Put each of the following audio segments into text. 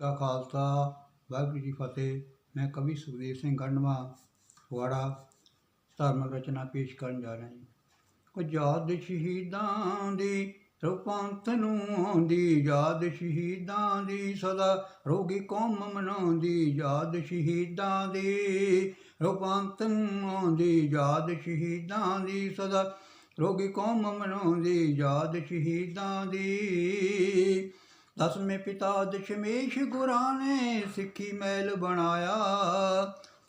ਦਾ ਖਾਲਸਾ, ਵਾਹਿਗੁਰੂ ਜੀ ਫਤਿਹ। ਮੈਂ ਕਵੀ ਸੁਖਦੇਵ ਸਿੰਘ ਗੰਡਵਾ ਫਗਵਾੜਾ ਧਰਮ ਰਚਨਾ ਪੇਸ਼ ਕਰਨ ਜਾ ਰਿਹਾ ਹਾਂ ਯਾਦ ਸ਼ਹੀਦਾਂ ਦੀ ਰੂਪਾਂਤ ਨੂੰ ਆਉਂਦੀ, ਯਾਦ ਸ਼ਹੀਦਾਂ ਦੀ ਸਦਾ ਰੋਗੀ ਕੌਮ ਮਨਾਉਂਦੀ, ਯਾਦ ਸ਼ਹੀਦਾਂ ਦੀ ਰੂਪਾਂਤ ਨੂੰ ਆਉਂਦੀ, ਯਾਦ ਸ਼ਹੀਦਾਂ ਦੀ ਸਦਾ ਰੋਗੀ ਕੌਮ ਮਨਾਉਂਦੀ, ਯਾਦ ਸ਼ਹੀਦਾਂ ਦੀ ਦਸਵੇਂ ਪਿਤਾ ਦਸ਼ਮੇਸ਼ ਗੁਰਾਂ ਨੇ ਸਿੱਖੀ ਮਹਿਲ ਬਣਾਇਆ।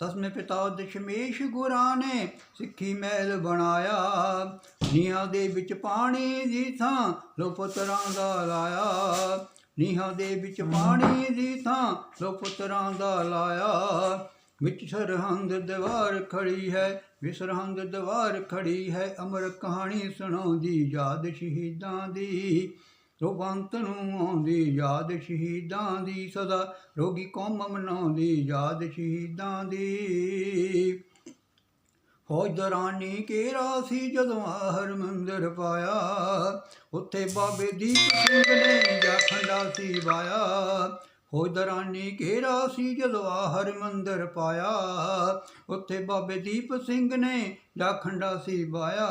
ਦਸਵੇਂ ਪਿਤਾ ਦਸ਼ਮੇਸ਼ ਗੁਰਾਂ ਨੇ ਸਿੱਖੀ ਮਹਿਲ ਬਣਾਇਆ। ਨੀਹਾਂ ਦੇ ਵਿੱਚ ਪਾਣੀ ਦੀ ਥਾਂ ਲੋ ਪੁੱਤਰਾਂ ਦਾ ਲਾਇਆ। ਨੀਹਾਂ ਦੇ ਵਿੱਚ ਪਾਣੀ ਦੀ ਥਾਂ ਲੋ ਪੁੱਤਰਾਂ ਦਾ ਲਾਇਆ। ਵਿੱਚ ਸਰਹੰਦ ਦੀਵਾਰ ਖੜੀ ਹੈ, ਵਿੱਚ ਸਰਹੰਦ ਦੀਵਾਰ ਖੜੀ ਹੈ। ਅਮਰ ਕਹਾਣੀ ਸੁਣਾਉਂਦੀ ਯਾਦ ਸ਼ਹੀਦਾਂ ਦੀ। ਰੋਬੰਤ ਨੂੰ ਆਉਂਦੀ ਯਾਦ ਸ਼ਹੀਦਾਂ ਦੀ ਸਦਾ, ਰੋਗੀ ਕੌਮ ਮਨਾਉਂਦੀ ਯਾਦ ਸ਼ਹੀਦਾਂ ਦੀ। ਫੌਜ ਦਰਾਨੀ ਕੇਰਾ ਸੀ ਜਦੋਂ ਆਹਰ ਮੰਦਰ ਪਾਇਆ, ਉੱਥੇ ਬਾਬੇ ਦੀਪ ਸਿੰਘ ਨੇ ਜਾਖੰਡਾ ਸੀ ਵਾਇਆ। ਫੌਜ ਦਰਾਨੀ ਕੇਰਾ ਸੀ ਜਦੋਂ ਆਹਰ ਮੰਦਰ ਪਾਇਆ, ਉੱਥੇ ਬਾਬੇ ਦੀਪ ਸਿੰਘ ਨੇ ਜਾਖੰਡਾ ਸੀ ਵਾਇਆ।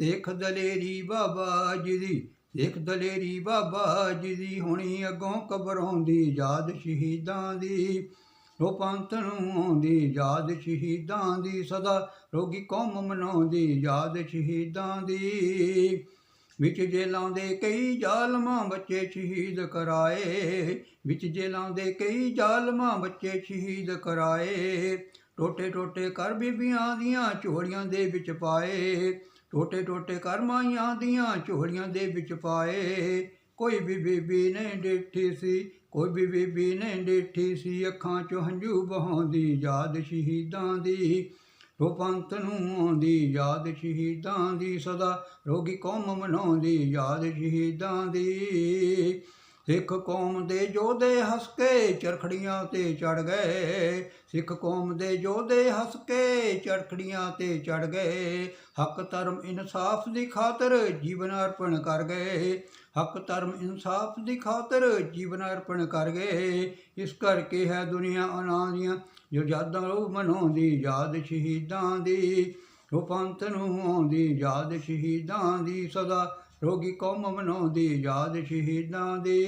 ਦੇਖ ਦਲੇਰੀ ਬਾਬਾ ਜੀ ਦੀ ਦੇਖ ਦਲੇਰੀ ਬਾਬਾ ਜੀ ਦੀ ਹੁਣੀ ਅੱਗੋਂ ਕਬਰੋਂਦੀ ਯਾਦ ਸ਼ਹੀਦਾਂ ਦੀ। ਰੋ ਪੰਥ ਨੂੰ ਆਉਂਦੀ, ਯਾਦ ਸ਼ਹੀਦਾਂ ਦੀ। ਸਦਾ ਰੋਗੀ ਕੌਮ ਮਨਾਉਂਦੀ, ਯਾਦ ਸ਼ਹੀਦਾਂ ਦੀ। ਵਿੱਚ ਜੇਲਾਂ ਦੇ ਕਈ ਜ਼ਾਲਮਾਂ ਬੱਚੇ ਸ਼ਹੀਦ ਕਰਾਏ। ਵਿੱਚ ਜੇਲਾਂ ਦੇ ਕਈ ਜ਼ਾਲਮਾਂ ਬੱਚੇ ਸ਼ਹੀਦ ਕਰਾਏ। ਟੋਟੇ ਟੋਟੇ ਕਰ ਬੀਬੀਆਂ ਦੀਆਂ ਝੋਲੀਆਂ ਦੇ ਵਿੱਚ ਪਾਏ। ਟੋਟੇ ਟੋਟੇ ਕਰ ਮਾਈਆਂ ਦੀਆਂ ਝੋਲੀਆਂ ਦੇ ਵਿੱਚ ਪਾਏ। ਕੋਈ ਵੀ ਬੀਬੀ ਨੇ ਡੇਠੀ ਸੀ, ਕੋਈ ਵੀ ਬੀਬੀ ਨੇ ਡੇਠੀ ਸੀ, ਅੱਖਾਂ 'ਚੋਂ ਹੰਝੂ ਬਹਾਉਂਦੀ ਯਾਦ ਸ਼ਹੀਦਾਂ ਦੀ। ਰੂਪੰਤ ਨੂੰ ਆਉਂਦੀ ਯਾਦ ਸ਼ਹੀਦਾਂ ਦੀ, ਸਦਾ ਰੋਗੀ ਕੌਮ ਮਨਾਉਂਦੀ ਯਾਦ ਸ਼ਹੀਦਾਂ ਦੀ। ਸਿੱਖ ਕੌਮ ਦੇ ਯੋਧੇ ਹੱਸ ਕੇ ਚਰਖੜੀਆਂ ਤੇ ਚੜ ਗਏ। ਸਿੱਖ ਕੌਮ ਦੇ ਯੋਧੇ ਹੱਸ ਕੇ ਚਰਖੜੀਆਂ ਤੇ ਚੜ ਗਏ। ਹੱਕ, ਧਰਮ, ਇਨਸਾਫ ਦੀ ਖਾਤਰ ਜੀਵਨ ਅਰਪਣ ਕਰ ਗਏ। ਹੱਕ, ਧਰਮ, ਇਨਸਾਫ ਦੀ ਖਾਤਰ ਜੀਵਨ ਅਰਪਣ ਕਰ ਗਏ। ਇਸ ਕਰਕੇ ਹੈ ਦੁਨੀਆ ਉਹਨਾਂ ਦੀਆਂ, ਜੋ ਯਾਦਾਂ ਰੋ ਮਨਾਉਂਦੀ, ਯਾਦ ਸ਼ਹੀਦਾਂ ਦੀ। ਉਹ ਪੰਥ ਨੂੰ ਆਉਂਦੀ, ਯਾਦ ਸ਼ਹੀਦਾਂ ਦੀ ਸਦਾ ਰੋਗੀ ਕੌਮ ਮਨਾਉਂਦੀ, ਯਾਦ ਸ਼ਹੀਦਾਂ ਦੀ।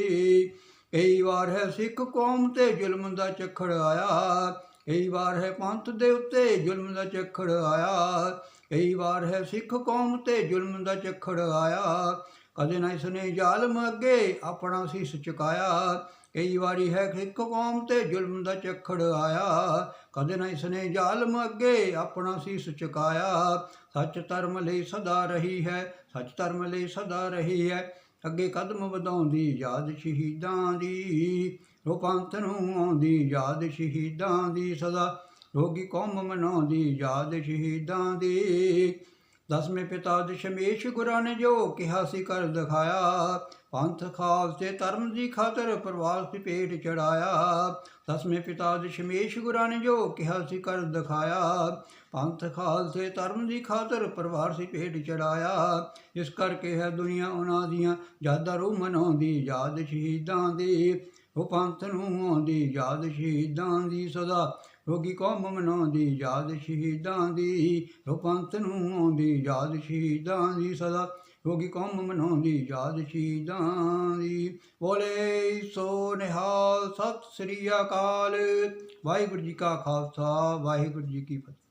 ਕਈ ਵਾਰ ਹੈ ਸਿੱਖ ਕੌਮ ਤੇ ਜ਼ੁਲਮ ਦਾ ਚੱਖੜ ਆਇਆ। ਕਈ ਵਾਰ ਹੈ ਪੰਥ ਦੇ ਉੱਤੇ ਜ਼ੁਲਮ ਦਾ ਚੱਖੜ ਆਇਆ। ਕਈ ਵਾਰ ਹੈ ਸਿੱਖ ਕੌਮ ਤੇ ਜ਼ੁਲਮ ਦਾ ਚੱਖੜ ਆਇਆ। ਕਦੇ ਨਾ ਇਸਨੇ ਜ਼ਾਲਮ ਅੱਗੇ ਆਪਣਾ ਸੀਸ ਝੁਕਾਇਆ ਕਈ ਵਾਰੀ ਹੈ ਸਿੱਖ ਕੌਮ ਤੇ ਜ਼ੁਲਮ ਦਾ ਚੱਖੜ ਆਇਆ। ਕਦੇ ਨਾ ਇਸਨੇ ਜ਼ਾਲਮ ਅੱਗੇ ਆਪਣਾ ਸੀਸ ਝੁਕਾਇਆ ਸੱਚ ਧਰਮ ਲਈ ਸਦਾ ਰਹੀ ਹੈ, ਸੱਚ ਧਰਮ ਲਈ ਸਦਾ ਰਹੀ ਹੈ। ਅੱਗੇ ਕਦਮ ਵਧਾਉਂਦੀ ਯਾਦ ਸ਼ਹੀਦਾਂ ਦੀ, ਰੂਪੰਤ ਨੂੰ ਆਉਂਦੀ ਯਾਦ ਸ਼ਹੀਦਾਂ ਦੀ, ਸਦਾ ਰੋਗੀ ਕੌਮ ਮਨਾਉਂਦੀ ਯਾਦ ਸ਼ਹੀਦਾਂ ਦੀ। ਦਸਵੇਂ ਪਿਤਾ ਦਸ਼ਮੇਸ਼ ਗੁਰਾਂ ਨੇ ਜੋ ਕਿਹਾ ਸੀ ਕਰ ਦਿਖਾਇਆ। ਪੰਥ ਖਾਲਸੇ ਧਰਮ ਦੀ ਖਾਤਰ ਪਰਵਾਸ ਦੀ ਭੇਟ ਚੜਾਇਆ ਦਸਵੇਂ ਪਿਤਾ ਦਸ਼ਮੇਸ਼ ਗੁਰਾਂ ਨੇ ਜੋ ਕਿਹਾ ਸੀ ਕਰ ਦਿਖਾਇਆ। ਪੰਥ ਖਾਲਸੇ ਧਰਮ ਦੀ ਖਾਤਰ ਪਰਵਾਰ ਸੀ ਭੇਟ ਚੜਾਇਆ ਇਸ ਕਰਕੇ ਹੈ ਦੁਨੀਆ ਉਹਨਾਂ ਦੀਆਂ ਯਾਦਾਂ ਰੂਹ ਮਨਾਉਂਦੀ, ਯਾਦ ਸ਼ਹੀਦਾਂ ਦੀ। ਉਹ ਪੰਥ ਨੂੰ ਆਉਂਦੀ ਯਾਦ ਸ਼ਹੀਦਾਂ ਦੀ ਸਦਾ ਰੋਗੀ ਕੌਮ ਮਨਾਉਂਦੀ, ਯਾਦ ਸ਼ਹੀਦਾਂ ਦੀ ਉਹ ਨੂੰ ਆਉਂਦੀ, ਯਾਦ ਸ਼ਹੀਦਾਂ ਦੀ, ਸਦਾ ਰੋਗੀ ਕੌਮ ਮਨਾਉਂਦੀ, ਯਾਦ ਸ਼ਹੀਦਾਂ ਦੀ। ਬੋਲੇ ਸੋ ਨਿਹਾਲ, ਸਤਿ ਸ੍ਰੀ ਅਕਾਲ। ਵਾਹਿਗੁਰੂ ਜੀ ਕਾ ਖਾਲਸਾ, ਵਾਹਿਗੁਰੂ ਜੀ ਕੀ ਫਤਿਹ।